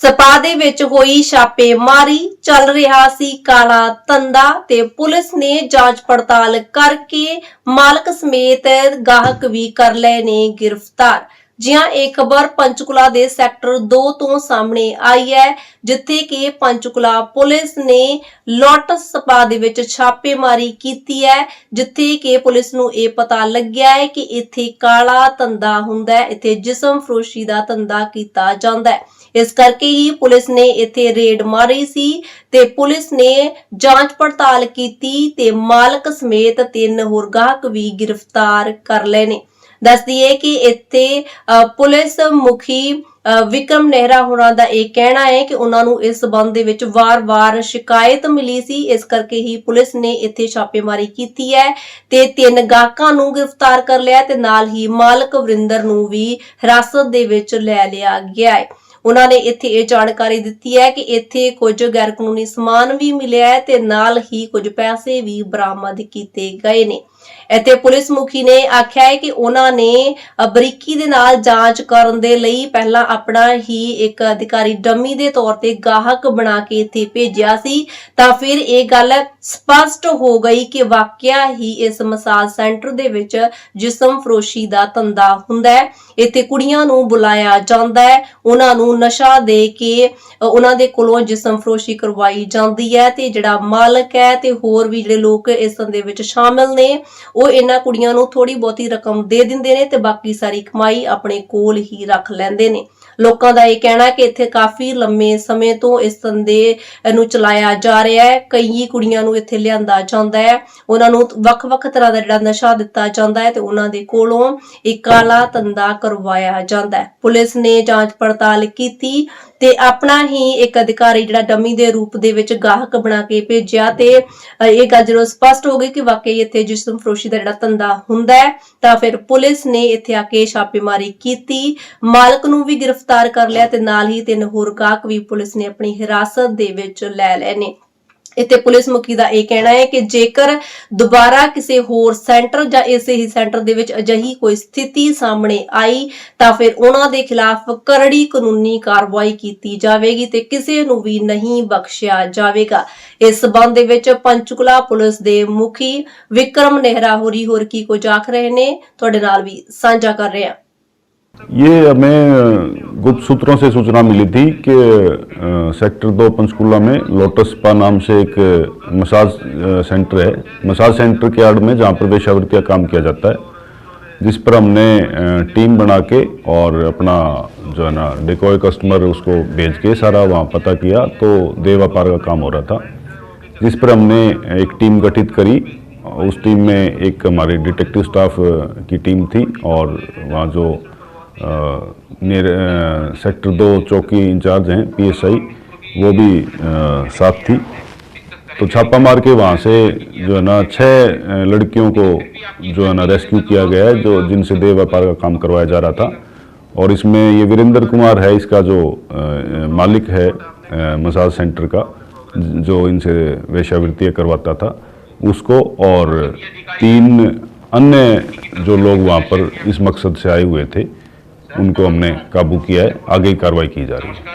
Spa ਦੇ ਵਿੱਚ ਹੋਈ ਛਾਪੇਮਾਰੀ ਚੱਲ ਰਿਹਾ ਸੀ ਕਾਲਾ ਧੰਦਾ ਤੇ ਪੁਲਿਸ ਨੇ ਜਾਂਚ ਪੜਤਾਲ ਕਰਕੇ ਮਾਲਕ ਸਮੇਤ ਗਾਹਕ ਵੀ ਕਰ ਲਏ ਨੇ ਗ੍ਰਿਫਤਾਰ। ਜਿਹਾਂ ਇਹ ਖਬਰ ਪੰਚਕੁਲਾ ਦੇ ਸੈਕਟਰ 2 ਤੋਂ ਸਾਹਮਣੇ ਆਈ ਹੈ, ਜਿੱਥੇ ਕਿ ਪੰਚਕੁਲਾ ਪੁਲਿਸ ਨੇ ਲੋਟਸ ਸਪਾ ਦੇ ਵਿੱਚ ਛਾਪੇਮਾਰੀ ਕੀਤੀ ਹੈ, ਜਿੱਥੇ ਕਿ ਪੁਲਿਸ ਨੂੰ ਇਹ ਪਤਾ ਲੱਗਿਆ ਹੈ ਕਿ ਇੱਥੇ ਕਾਲਾ ਧੰਦਾ ਹੁੰਦਾ ਹੈ, ਇੱਥੇ ਜਿਸਮ ਫਰੋਸ਼ੀ ਦਾ ਧੰਦਾ ਕੀਤਾ ਜਾਂਦਾ ਹੈ। ਇਸ ਕਰਕੇ ਹੀ ਪੁਲਿਸ ਨੇ ਇੱਥੇ ਰੇਡ ਮਾਰੀ ਸੀ ਤੇ ਪੁਲਿਸ ਨੇ ਜਾਂਚ ਪੜਤਾਲ ਕੀਤੀ ਤੇ ਮਾਲਕ ਸਮੇਤ ਤਿੰਨ ਹੋਰ ਗਾਹਕ ਵੀ ਗ੍ਰਿਫਤਾਰ ਕਰ ਲਏ ਨੇ। ਦੱਸਦੀ ਹੈ ਕਿ ਇੱਥੇ ਪੁਲਿਸ ਮੁਖੀ ਵਿਕਰਮ ਨਹਿਰਾ ਹੋਰਾਂ ਦਾ ਇਹ ਕਹਿਣਾ ਹੈ ਕਿ ਉਹਨਾਂ ਨੂੰ ਇਸ ਸਬੰਧ ਦੇ ਵਿੱਚ ਵਾਰ-ਵਾਰ ਸ਼ਿਕਾਇਤ ਮਿਲੀ ਸੀ। ਇਸ ਕਰਕੇ ਹੀ ਪੁਲਿਸ ਨੇ ਇੱਥੇ ਛਾਪੇਮਾਰੀ ਕੀਤੀ ਹੈ ਤੇ ਤਿੰਨ ਗਾਹਕਾਂ ਨੂੰ ਗ੍ਰਿਫਤਾਰ ਕਰ ਲਿਆ ਤੇ ਨਾਲ ਹੀ ਮਾਲਕ ਵਰਿੰਦਰ ਨੂੰ ਵੀ ਹਿਰਾਸਤ ਦੇ ਵਿੱਚ ਲੈ ਲਿਆ ਗਿਆ ਹੈ ਉਹਨਾਂ ਨੇ ਇੱਥੇ ਇਹ ਜਾਣਕਾਰੀ ਦਿੱਤੀ ਹੈ ਕਿ ਇੱਥੇ ਕੁਝ ਗੈਰ ਕਾਨੂੰਨੀ ਸਮਾਨ ਵੀ ਮਿਲਿਆ ਹੈ ਤੇ ਨਾਲ ਹੀ ਕੁਝ ਪੈਸੇ ਵੀ ਬਰਾਮਦ ਕੀਤੇ ਗਏ ਨੇ। ਇੱਥੇ ਪੁਲਿਸ ਮੁਖੀ ਨੇ ਆਖਿਆ ਹੈ ਕਿ ਉਹਨਾਂ ਨੇ ਬਰੀਕੀ ਦੇ ਨਾਲ ਜਾਂਚ ਕਰਨ ਦੇ ਲਈ ਪਹਿਲਾਂ ਆਪਣਾ ਹੀ ਇੱਕ ਅਧਿਕਾਰੀ ਡੰਮੀ ਦੇ ਤੌਰ ਤੇ ਗਾਹਕ ਬਣਾ ਕੇ ਇੱਥੇ ਭੇਜਿਆ ਸੀ। ਤਾਂ ਫਿਰ ਇਹ ਗੱਲ ਸਪਸ਼ਟ ਹੋ ਗਈ ਕਿ ਵਾਕਿਆ ਹੀ ਇਸ ਮਸਾਜ ਸੈਂਟਰ ਦੇ ਵਿੱਚ ਜਿਸਮ ਫਰੋਸ਼ੀ ਦਾ ਧੰਦਾ ਹੁੰਦਾ ਹੈ। ਇੱਥੇ ਕੁੜੀਆਂ ਨੂੰ ਬੁਲਾਇਆ ਜਾਂਦਾ ਹੈ। ਉਹਨਾਂ ਨੂੰ ਨਸ਼ਾ ਦੇ ਕੇ ਉਹਨਾਂ ਦੇ ਕੋਲੋਂ ਜਿਸਮ ਫਰੋਸ਼ੀ ਕਰਵਾਈ ਜਾਂਦੀ ਹੈ ਤੇ ਜਿਹੜਾ ਮਾਲਕ ਹੈ ਤੇ ਹੋਰ ਵੀ ਜਿਹੜੇ ਲੋਕ ਇਸ ਦੇ ਵਿੱਚ ਸ਼ਾਮਿਲ ਨੇ ਉਹ ਇਹਨਾਂ ਕੁੜੀਆਂ ਨੂੰ ਥੋੜੀ ਬਹੁਤੀ ਰਕਮ ਦੇ ਦਿੰਦੇ ਨੇ ਤੇ ਬਾਕੀ ਸਾਰੀ ਕਮਾਈ ਆਪਣੇ ਕੋਲ ਹੀ ਰੱਖ ਲੈਂਦੇ ਨੇ। ਲੋਕਾਂ ਦਾ ਇਹ ਕਹਿਣਾ ਕਿ ਇੱਥੇ ਕਾਫੀ ਲੰਮੇ ਸਮੇਂ ਤੋਂ ਇਸ ਧੰਦੇ ਨੂੰ ਚਲਾਇਆ ਜਾ ਰਿਹਾ ਹੈ। ਕਈ ਕੁੜੀਆਂ ਨੂੰ ਇੱਥੇ ਲਿਆਂਦਾ ਜਾਂਦਾ ਹੈ। ਉਹਨਾਂ ਨੂੰ ਵੱਖ-ਵੱਖ ਤਰ੍ਹਾਂ ਦਾ ਜਿਹੜਾ ਨਸ਼ਾ ਦਿੱਤਾ ਜਾਂਦਾ ਹੈ ਤੇ ਉਹਨਾਂ ਦੇ ਕੋਲੋਂ ਇਹ ਕਾਲਾ ਧੰਦਾ ਕਰਵਾਇਆ ਜਾਂਦਾ ਹੈ। ਪੁਲਿਸ ਨੇ ਜਾਂਚ ਪੜਤਾਲ ਕੀਤੀ ਤੇ ਆਪਣਾ ਹੀ ਇੱਕ ਅਧਿਕਾਰੀ ਜਿਹੜਾ ਡਮੀ ਦੇ ਰੂਪ ਦੇ ਵਿੱਚ ਗਾਹਕ ਬਣਾ ਕੇ ਭੇਜਿਆ ਤੇ ਇਹ ਗੱਲ ਜਦੋਂ ਸਪਸ਼ਟ ਹੋ ਗਈ ਕਿ ਵਾਕਈ ਇੱਥੇ ਜਿਸਮ ਫਰੋਸ਼ੀ ਦਾ ਜਿਹੜਾ ਧੰਦਾ ਹੁੰਦਾ ਹੈ, ਤਾਂ ਫਿਰ ਪੁਲਿਸ ਨੇ ਇੱਥੇ ਆ ਕੇ ਛਾਪੇਮਾਰੀ ਕੀਤੀ। ਮਾਲਕ ਨੂੰ ਵੀ ਗ੍ਰਿਫਤਾਰ ਕਰ ਲਿਆ ਤੇ ਨਾਲ ਹੀ ਤਿੰਨ ਹੋਰ ਗਾਹਕ ਵੀ ਪੁਲਿਸ ਨੇ ਆਪਣੀ ਹਿਰਾਸਤ ਦੇ ਵਿੱਚ ਲੈ ਲਏ ਨੇ। ਇੱਥੇ ਪੁਲਿਸ ਮੁਖੀ ਦਾ ਇਹ ਕਹਿਣਾ ਹੈ ਕਿ ਜੇਕਰ ਦੁਬਾਰਾ ਕਿਸੇ ਹੋਰ ਸੈਂਟਰ ਜਾਂ ਇਸੇ ਹੀ ਸੈਂਟਰ ਦੇ ਵਿੱਚ ਅਜਿਹੀ ਕੋਈ ਸਥਿਤੀ ਸਾਹਮਣੇ ਆਈ, ਤਾਂ ਫਿਰ ਉਹਨਾਂ ਦੇ ਖਿਲਾਫ ਕਰੜੀ ਕਾਨੂੰਨੀ ਕਾਰਵਾਈ ਕੀਤੀ ਜਾਵੇਗੀ ਤੇ ਕਿਸੇ ਨੂੰ ਵੀ ਨਹੀਂ ਬਖਸ਼ਿਆ ਜਾਵੇਗਾ। ਇਸ ਸਬੰਧ ਦੇ ਵਿੱਚ ਪੰਚਕੁਲਾ ਪੁਲਿਸ ਦੇ ਮੁਖੀ ਵਿਕਰਮ ਨਹਿਰਾ ਹੋਰੀ ਹੋਰ ਕੀ ਕੁਝ ਆਖ ਰਹੇ ਨੇ? ਤੁਹਾਡੇ ਨਾਲ ਵੀ ਸਾਂਝਾ ਕਰ ਰਹੇ ਹਾਂ। ये हमें गुप्त सूत्रों से सूचना मिली थी कि सेक्टर दो पंचकुला में लोटस स्पा नाम से एक मसाज सेंटर है। मसाज सेंटर के आड़ में जहाँ पर वेश्यावृत्ति का काम किया जाता है, जिस पर हमने टीम बना के और अपना जो है ना, डिकॉय कस्टमर उसको भेज के सारा वहाँ पता किया तो देह व्यापार का काम हो रहा था, जिस पर हमने एक टीम गठित करी। उस टीम में एक हमारी डिटेक्टिव स्टाफ की टीम थी और वहाँ जो सेक्टर दो चौकी इंचार्ज हैं, पीएसआई, वो भी साथ थी। तो छापा मार के वहाँ से जो है ना छः लड़कियों को जो है ना, रेस्क्यू किया गया है, जो जिनसे देह व्यापार का काम करवाया जा रहा था। और इसमें ये वीरेंद्र कुमार है, इसका जो मालिक है मसाज सेंटर का, जो इनसे वेश्यावृत्ति करवाता था, उसको और तीन अन्य जो लोग वहाँ पर इस मकसद से आए हुए थे। उनको हमने काबू किया है आगे की कार्रवाई की जा रही है